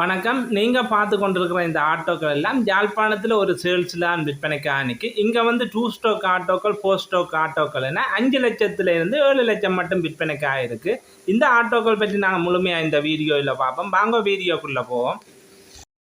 வணக்கம். நீங்கள் பார்த்து கொண்டிருக்கிற இந்த ஆட்டோக்கள் எல்லாம் யாழ்ப்பாணத்தில் ஒரு சேல்ஸ்லாம் விற்பனைக்கு ஆணிக்கு இங்கே வந்து டூ ஸ்டோக் ஆட்டோக்கள் ஃபோர் ஸ்டோக் ஆட்டோக்கள் என அஞ்சு லட்சத்துலேருந்து ஏழு லட்சம் மட்டும் விற்பனைக்கு ஆயிருக்கு இந்த ஆட்டோக்கள் பற்றி நாங்கள் முழுமையாக இந்த வீடியோவில் பார்ப்போம். வாங்க வீடியோக்குள்ளே போவோம்.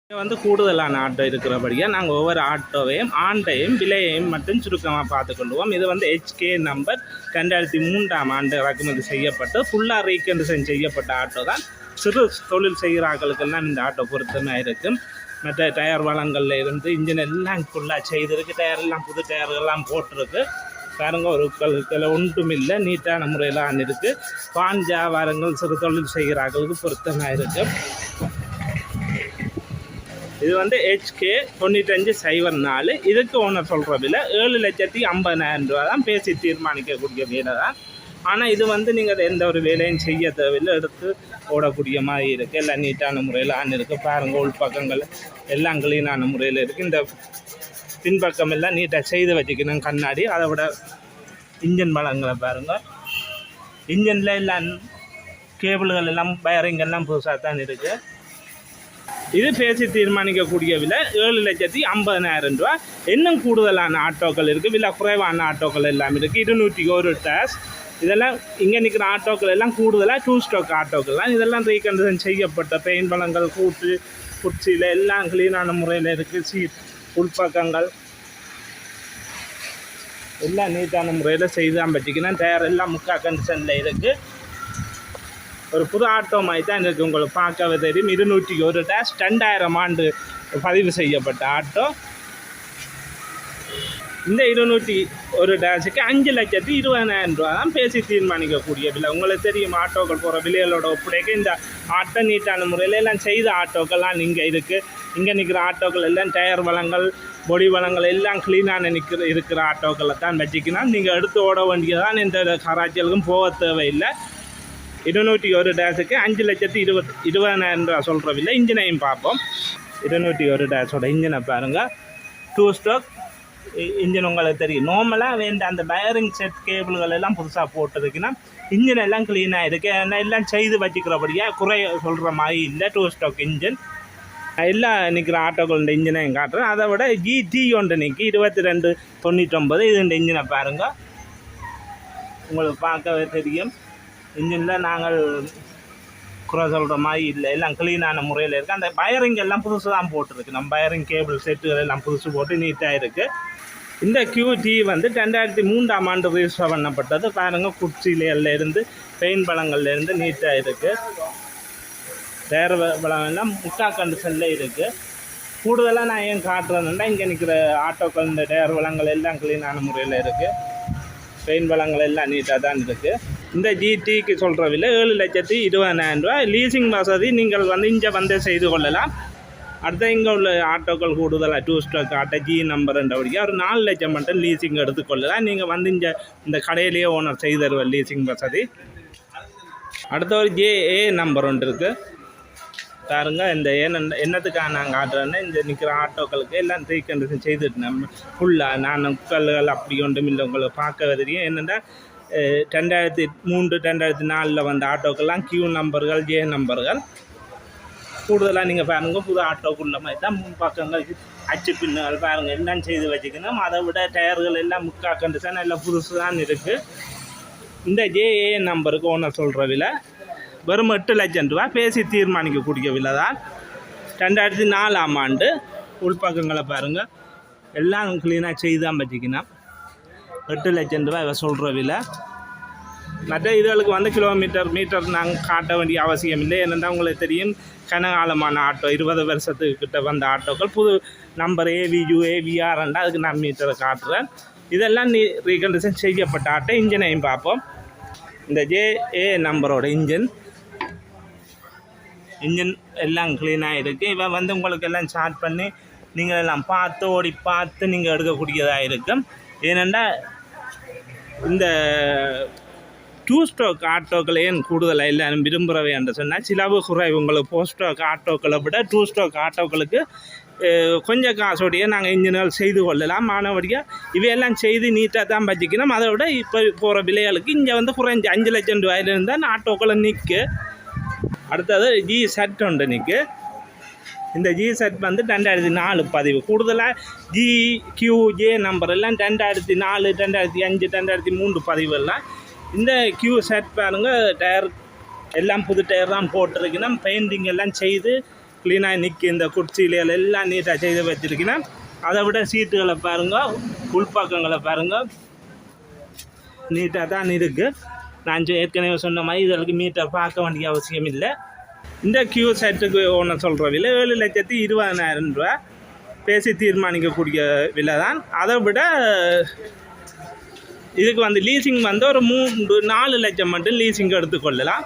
இங்கே வந்து கூடுதலான ஆட்டோ இருக்கிறபடியாக நாங்கள் ஒவ்வொரு ஆட்டோவையும் ஆண்டையும் விலையையும் மட்டும் சுருக்கமாக பார்த்துக்கொள்வோம் இது வந்து ஹெச்கே நம்பர் ரெண்டாயிரத்தி மூன்றாம் ஆண்டு இறக்குமதி செய்யப்பட்டு ஃபுல்லாக ரீகண்டிஷன் செய்யப்பட்ட ஆட்டோ தான் சிறு தொழில் செய்கிறார்களுக்கெல்லாம் இந்த ஆட்டோ பொருத்தமாக இருக்கும். மற்ற டயர் வளங்களில் இருந்து இன்ஜின் எல்லாம் ஃபுல்லாக செய்திருக்கு. டயர் எல்லாம் புது டயர்கள்லாம் போட்டிருக்கு. பாருங்க ஒரு கழுத்தில் ஒன்றும் இல்லை. நீட்டான முறையில் இருக்குது பான் வியாபாரங்கள் சிறு தொழில் செய்கிறார்களுக்கு பொருத்தமாக இருக்கும் இது வந்து ஹெச்கே தொண்ணூத்தஞ்சு சைவர் நாலு. இதுக்கு ஒன்று சொல்கிற விலை ஏழு லட்சத்தி ஐம்பதாயிரம் ரூபா தான் பேசி தீர்மானிக்கக்கூடிய விலை தான் ஆனால் இது வந்து நீங்கள் எந்த ஒரு வேலையும் செய்ய தேவையில்லை எடுத்து ஓடக்கூடிய மாதிரி இருக்குது எல்லாம் நீட்டான முறையில் ஆன் இருக்குது பாருங்கள் உள்பக்கங்கள் எல்லாம் க்ளீனான முறையில் இருக்குது இந்த பின்பக்கம் எல்லாம் நீட்டாக செய்து வச்சுக்கணும் கண்ணாடி. அதை விட இன்ஜின் பழங்களை பாருங்கள் இன்ஜினில் எல்லாம் கேபிள்கள் எல்லாம் வயரிங் எல்லாம் புதுசாக தான் இருக்குது இது பேசி தீர்மானிக்கக்கூடிய விலை ஏழு லட்சத்தி ஐம்பதனாயிரம் ரூபா இன்னும் கூடுதலான ஆட்டோக்கள் இருக்குது விலை குறைவான ஆட்டோக்கள் எல்லாம் இருக்குது இருநூற்றி ஒரு டேஸ் இதெல்லாம் இங்கே நிற்கிற ஆட்டோக்கள் எல்லாம் கூடுதலாக டூ ஸ்டாக் ஆட்டோக்கள்லாம் இதெல்லாம் ரீகண்டிஷன் செய்யப்பட்ட பெயின் பழங்கள் கூட்டு குச்சியில் எல்லாம் க்ளீனான முறையில் இருக்குது சீட் உள்பக்கங்கள். எல்லாம் நீட்டான முறையில் செய்து தான் பற்றிக்கணும் டயர் எல்லாம் முக்கா கண்டிஷனில் இருக்குது ஒரு புது ஆட்டோ மாதிரி தான் இருக்குது உங்களுக்கு பார்க்கவே தெரியும். இருநூற்றி ஒரு டேஷ் ரெண்டாயிரம் ஆண்டு பதிவு செய்யப்பட்ட ஆட்டோ இந்த இருநூற்றி ஒரு டேஷுக்கு அஞ்சு லட்சத்தி இருபதாயிரம் ரூபா தான் பேசி தீர்மானிக்கக்கூடிய விலை உங்களுக்கு தெரியும் ஆட்டோக்கள் போகிற விலைகளோட ஒப்படைக்க இந்த ஆட்டோ நீட்டான முறையில் எல்லாம் செய்த ஆட்டோக்கள்லாம் இங்கே இருக்குது இங்கே நிற்கிற ஆட்டோக்கள் எல்லாம் டயர் வளங்கள் பொடி வளங்கள் எல்லாம் க்ளீனான நிற்கிற இருக்கிற ஆட்டோக்களை தான் வச்சுக்கணும் நீங்கள் எடுத்து ஓட வேண்டியதான் இந்த கராச்சிகளுக்கும் போக தேவையில்லை. இருநூற்றி ஒரு டேஸுக்கு அஞ்சு லட்சத்தி இருபத் இருபதாயிரம் ரூபா சொல்கிற விலை. இன்ஜினையும் பார்ப்போம். இருநூற்றி ஒரு டேஸோட இன்ஜினை பாருங்கள் டூ ஸ்டோக் இன்ஜின் உங்களுக்கு தெரியும். நார்மலாக வேண்ட அந்த பயரிங் செட் கேபிள்கள் எல்லாம் புதுசாக போட்டதுக்குன்னா இன்ஜின் எல்லாம் க்ளீனாக இருக்குது ஏன்னா எல்லாம் செய்து வச்சுக்கிறபடியாக குறை சொல்கிற மாதிரி இல்லை. டூ ஸ்டோக் இன்ஜின் எல்லாம் நிற்கிற ஆட்டோக்கள் இந்த இன்ஜினையும் காட்டுறேன். அதை விட ஜிடி ஒன்று நிற்கி இருபத்தி ரெண்டு தொண்ணூற்றொம்பது இது இந்த இன்ஜினை பாருங்கள் உங்களுக்கு பார்க்கவே தெரியும். இன்ஜினில் நாங்கள் குறை சொல்கிற மாதிரி இல்லை. எல்லாம் க்ளீனான முறையில் இருக்குது அந்த பயரிங் எல்லாம் புதுசு தான் போட்டிருக்கு. நம்ம வயரிங் கேபிள் செட்டுகள் எல்லாம் புதுசு போட்டு நீட்டாக இருக்குது இந்த கியூடி வந்து ரெண்டாயிரத்தி மூன்றாம் ஆண்டு ரிஜிஸ்டர் பண்ணப்பட்டது. பாருங்கள் குச்சியில இருந்து பெயின் பழங்கள்லேருந்து நீட்டாக இருக்குது வேறு பழம் எல்லாம் முக்கா கண்டிஷனில் இருக்குது கூடுதலாக நான் ஏன் காட்டுறதுன்னா இங்கே நிற்கிற ஆட்டோக்கள் இந்த டயர் வளங்கள் எல்லாம் க்ளீனான முறையில் இருக்குது பெயின் வளங்கள் எல்லாம் நீட்டாக தான் இருக்குது இந்த ஜிடிக்கு சொல்கிற விலை ஏழு லட்சத்தி இருபதாயிரம் ரூபா லீசிங் வசதி நீங்கள் வந்து இங்கே வந்து செய்து கொள்ளலாம். அடுத்த இங்கே உள்ள ஆட்டோக்கள் கூடுதலாக டூ ஸ்டாக் ஆட்டோ ஜி நம்பர்ன்றபடியாக ஒரு நாலு லட்சம் மட்டும் லீசிங் எடுத்துக்கொள்ளலாம் நீங்கள் வந்து இங்கே இந்த கடையிலேயே ஓனர் செய்து தருவார் லீசிங் வசதி அடுத்த ஒரு ஜேஏ நம்பர் ஒன்று இருக்குது பாருங்க இந்த என்ன என்னத்துக்காக நாங்கள் ஆடுறோன்னா இந்த நிற்கிற ஆட்டோக்களுக்கு எல்லாம் ரீகண்டிஷன் செய்துட்டு நம்ம ஃபுல்லாக நான் கல்லுகள் அப்படி ஒன்றும் இல்லை உங்களை பார்க்க தெரியும் என்னென்னா ரெண்டாயிரத்தி மூன்று ரெண்டாயிரத்தி நாலில் வந்த ஆட்டோக்கெல்லாம் கியூ நம்பர்கள் ஜே நம்பர்கள் கூடுதலாக நீங்கள் பாருங்கள் புது ஆட்டோக்குள்ள மாதிரி தான் முன் பக்கங்கள் அச்சு பின்னுகள் பாருங்கள் எல்லாம் செய்து வச்சுக்கணும். அதை விட டயர்கள் எல்லாம் முக்கா கண்டிஷன் எல்லாம் புதுசு தான் இருக்குது இந்த ஜேஏ நம்பருக்கு ஓனர் சொல்கிற விலை வெறும் எட்டு லட்சம் ரூபா பேசி தீர்மானிக்கக்கூடிய விலை தான். ரெண்டாயிரத்தி நாலாம் ஆண்டு உள்பக்கங்களை பாருங்கள் எல்லாம் க்ளீனாக செய்தான் வச்சுக்கணும். எட்டு லட்சம் ரூபா இவ சொல்கிற விலை. மற்ற இதுகளுக்கு வந்து கிலோமீட்டர் மீட்டர் நாங்கள் காட்ட வேண்டிய அவசியம் இல்லை என்னென்னா உங்களுக்கு தெரியும் கனகாலமான ஆட்டோ இருபது வருஷத்துக்கு கிட்ட வந்த ஆட்டோக்கள் புது நம்பர் ஏவியூ ஏவிஆர்ண்டா அதுக்கு நான் மீட்டரை காட்டுறேன். இதெல்லாம் நீ ரீகண்டிஷன் செய்யப்பட்ட ஆட்டோ இன்ஜினையும் பார்ப்போம். இந்த ஜேஏ நம்பரோட இன்ஜின். இன்ஜின் எல்லாம் க்ளீனாக இருக்குது இவன் வந்து உங்களுக்கு எல்லாம் ஸ்டார்ட் பண்ணி நீங்கள் எல்லாம் பார்த்து ஓடி பார்த்து நீங்கள் எடுக்கக்கூடியதாக இருக்கும். ஏனெண்டா இந்த டூ ஸ்டோக் ஆட்டோக்களை ஏன் கூடுதலாக எல்லாரும் விரும்புகிறவை என்று சொன்னால் சிலவு குறைவு உங்களுக்கு ஃபோர் ஸ்டோக் ஆட்டோக்களை விட டூ ஸ்டோக் ஆட்டோக்களுக்கு கொஞ்சம் காசோடைய நாங்கள் இன்ஜினியர் செய்து கொள்ளலாம். மாணவடியாக இவையெல்லாம் செய்து நீட்டாக தான் வச்சுக்கணும் அதை விட இப்போ போகிற விலைகளுக்கு இங்கே வந்து குறைஞ்சி அஞ்சு லட்சம் ரூபாயிலிருந்து தான் ஆட்டோக்களை நிற்கு அடுத்தது ஜி செட் ஒன்று நிற்கு இந்த ஜி செட் வந்து ரெண்டாயிரத்தி நாலு பதிவு. கூடுதலாக ஜி கியூ ஜே நம்பர் எல்லாம் ரெண்டாயிரத்தி நாலு ரெண்டாயிரத்தி அஞ்சு ரெண்டாயிரத்தி மூன்று பதிவு எல்லாம் இந்த கியூ செட் பாருங்கள் டயர் எல்லாம் புது டயர் தான் போட்டிருக்கணும் பெயிண்டிங் எல்லாம் செய்து க்ளீனாக நிற்கி இந்த குர்ச்சியில எல்லாம் நீட்டாக செய்து வச்சுருக்கணும் அதை விட சீட்டுகளை பாருங்கள் உள்பக்கங்களை பாருங்கள் நீட்டாக தான் இருக்குது நான் ஏற்கனவே சொன்ன மாதிரி இதற்கு மீட்டர் பார்க்க வேண்டிய அவசியம் இல்லை. இந்த கியூ செட்டுக்கு ஒன்று சொல்கிற விலை ஏழு லட்சத்தி இருபதனாயிரம் ரூபா பேசி தீர்மானிக்கக்கூடிய விலை தான் அதை விட இதுக்கு வந்து லீசிங் வந்து ஒரு மூன்று நாலு லட்சம் மட்டும் லீசிங் எடுத்துக்கொள்ளலாம்.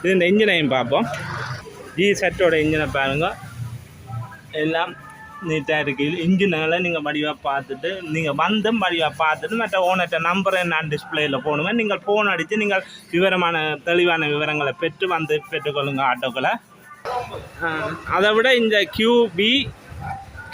இது இந்த இன்ஜினையும் பார்ப்போம். ஜி செட்டோட இன்ஜினை பாருங்கள் எல்லாம் நீட்டாக இருக்குது இன்ஜினை நீங்கள் வடிவாக பார்த்துட்டு நீங்கள் வந்தும் வடிவாக பார்த்துட்டு மற்ற ஓனர்கிட்ட நம்பரை நான் டிஸ்பிளேயில் போகணுங்க நீங்கள் ஃபோன் அடித்து நீங்கள் விவரமான தெளிவான விவரங்களை பெற்று வந்து பெற்றுக்கொள்ளுங்க ஆட்டோக்களை அதை விட இந்த கியூபி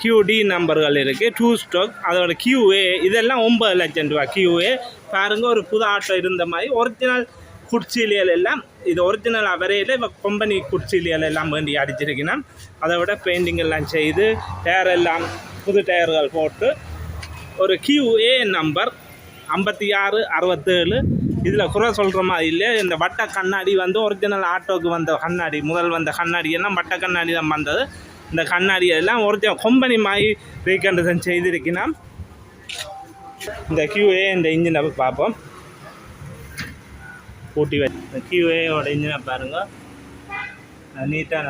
கியூடி நம்பர்கள் இருக்குது டூ ஸ்டோக் அதோட கியூஏ இதெல்லாம் ஒம்பது லட்சம் ரூபா கியூஏ பாருங்க ஒரு புது ஆட்டோ இருந்த மாதிரி ஒரிஜினல் குர்ச்சிலியல் எல்லாம் இது ஒரிஜினல் அவரையில் இப்போ கம்பெனி குர்ச்சிலியல் எல்லாம் வேண்டி அடிச்சிருக்கணும் அதை விட பெயிண்டிங் எல்லாம் செய்து டயர் எல்லாம் புது டயர்கள் போட்டு ஒரு கியூஏ நம்பர் ஐம்பத்தி ஆறு அறுபத்தேழு. இதில் குறை சொல்கிற மாதிரி இல்லை இந்த வட்ட கண்ணாடி வந்து ஒரிஜினல் ஆட்டோக்கு வந்த கண்ணாடி முதல் வந்த கண்ணாடி எல்லாம் வட்ட கண்ணாடி தான் வந்தது. இந்த கண்ணாடி எல்லாம் ஒரிஜினல் கம்பெனி மாதிரி ரீகண்டசன் செய்திருக்கணும் இந்த கியூஏ இந்த இன்ஜினை பார்ப்போம். கூட்டி வச்சு இந்த கியூஏயோட இன்ஜினை பாருங்கள் நீட்டான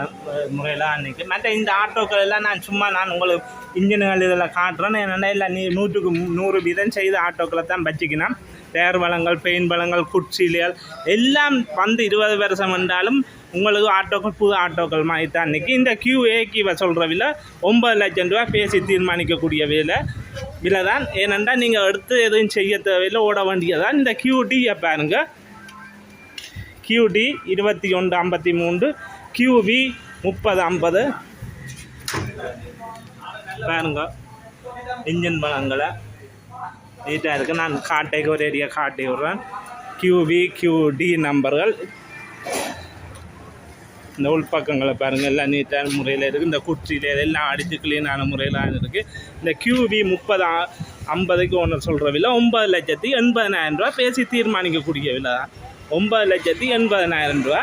முறையில் அன்றைக்கி மற்ற இந்த ஆட்டோக்கள் எல்லாம் நான் சும்மா நான் உங்களுக்கு இன்ஜின்கள் இதெல்லாம் காட்டுறேன் என்னென்னா இல்லை நீ நூற்றுக்கு நூறு வீதம் செய்த ஆட்டோக்களை தான் வச்சுக்கணும் டயர் வளங்கள் பெயின் வளங்கள் குட்சீலியல் எல்லாம் வந்து இருபது வருஷம் என்றாலும் உங்களுக்கு ஆட்டோக்கள் புது ஆட்டோக்கள் மாதிரி தான் இன்றைக்கி இந்த கியூஏக்கு இவ சொல்கிற விலை ஒம்பது லட்சம் ரூபா பேசி தீர்மானிக்கக்கூடிய விலை விலை தான் ஏனென்றால் நீங்கள் எடுத்து எதுவும் செய்ய தேவையில்லை ஓட வேண்டியதான் இந்த கியூடியை பாருங்கள் கியூடி இருபத்தி ஒன்று ஐம்பத்தி மூன்று கியூவி முப்பது ஐம்பது. பாருங்க. இன்ஜின் பழங்களை நீட்டாக இருக்குது நான் காட்டைக்கு ஒரு ஏரியா காட்டி விட்றேன். கியூவி கியூடி நம்பர்கள். இந்த உள்பக்கங்களை பாருங்கள் எல்லாம் நீட்டான முறையில் இருக்குது இந்த குற்றியில் எல்லாம் அடித்து க்ளீனான முறையில் இருக்குது இந்த கியூவி முப்பது ஐம்பதுக்கு ஒன்று சொல்கிற விலை ஒம்பது லட்சத்தி எண்பதனாயிரம் ரூபா பேசி தீர்மானிக்கக்கூடிய விலை தான். ஒம்பது லட்சத்தி எண்பதனாயிரம் ரூபா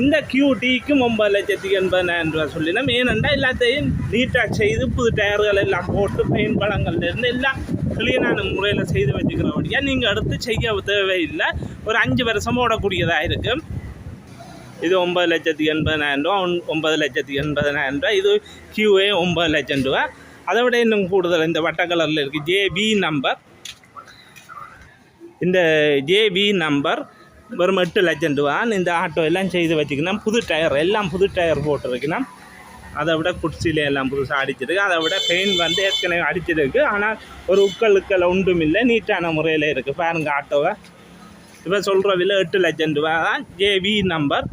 இந்த கியூடிக்கும் ஒம்பது லட்சத்தி எண்பதனாயிரம் ரூபா சொல்லினோம் ஏனென்றா எல்லாத்தையும் நீட்டாக செய்து புது டயர்கள் எல்லாம் போட்டு பெயின் பழங்கள்லேருந்து எல்லாம் க்ளீனான முறையில் செய்து வச்சுக்கிறபடியாக நீங்கள் அடுத்து செய்ய தேவையில்லை. ஒரு அஞ்சு வருஷம் ஓடக்கூடியதாக இருக்குது இது ஒம்பது லட்சத்தி எண்பதனாயிரம் ரூபா ஒன்- ஒன்பது லட்சத்தி எண்பதனாயிரம் ரூபா. இது கியூஏ ஒம்பது லட்சம் ரூபா. அதை விட இன்னும் கூடுதல் இந்த வட்ட கலரில் இருக்குது ஜேபி நம்பர் இந்த ஜேபி நம்பர் வெறும் எட்டு லட்சம் ரூபா. இந்த ஆட்டோ எல்லாம் செய்து வச்சுக்கணும். புது டயர் எல்லாம் புது டயர் போட்டிருக்கணும். அதை விட குர்ச்சியில் எல்லாம் புதுசாக அடிச்சிருக்கு. அதை விட பெயிண்ட் வந்து ஏற்கனவே அடிச்சிருக்கு. ஆனால் ஒரு உக்கல் உக்கல் ஒன்றும் இல்லை. நீட்டான முறையில் இருக்குது பாருங்கள் ஆட்டோவை இப்போ சொல்கிற விலை எட்டு லட்சம் ரூபா தான். ஜேவி நம்பர்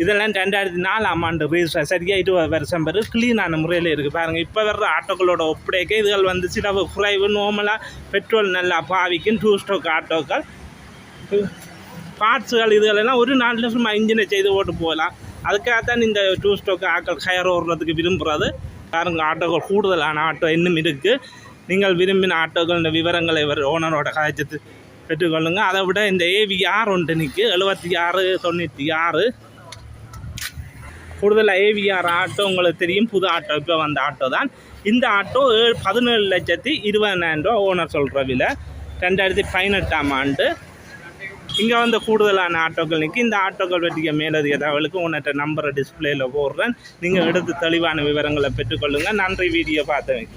இதெல்லாம் ரெண்டாயிரத்தி நாலு ஆண்டு ரீசன் சரியாக இருபது வருஷம் பேர். க்ளீனான முறையில் இருக்குது பாருங்கள் இப்போ வர்ற ஆட்டோக்களோட ஒப்படைக்க இதுகள் வந்து சில குறைவு நோமலாக பெட்ரோல் நல்லா பாவிக்கும் டூ ஸ்டோக் ஆட்டோக்கள். பார்ட்ஸுகள் இதுகளெல்லாம் ஒரு நாளில் சும்மா இன்ஜினை செய்து ஓட்டு போகலாம். அதுக்காகத்தான் இந்த டூ ஸ்டோக் ஆட்கள் கயர் ஓடுறதுக்கு விரும்புகிறது பாருங்கள் ஆட்டோக்கள் கூடுதலான ஆட்டோ இன்னும் இருக்குது நீங்கள் விரும்பின ஆட்டோக்கள் இந்த விவரங்களை இவர் ஓனரோட கதைச்சத்து பெற்றுக்கொள்ளுங்க. அதை விட இந்த ஏவிஆர் ஒன்று நிற்கு எழுபத்தி ஆறு தொண்ணூற்றி ஆறு. கூடுதல் ஏவிஆர் ஆட்டோ உங்களுக்கு தெரியும். புது ஆட்டோ இப்போ வந்த ஆட்டோ தான். இந்த ஆட்டோ ஏழு பதினேழு லட்சத்தி இருபதாயிரம் ரூபா ஓனர் சொல்கிற விலை. ரெண்டாயிரத்தி பதினெட்டாம் ஆண்டு. இங்கே வந்து கூடுதலான ஆட்டோக்கள் நிற்கி இந்த ஆட்டோக்கள் பற்றிய மேலதிக தகவலுக்கு உன்னிட்ட நம்பரை டிஸ்பிளேயில் போடுறேன். நீங்கள் எடுத்து தெளிவான விவரங்களை பெற்றுக்கொள்ளுங்கள் நன்றி. வீடியோ பார்த்தவங்க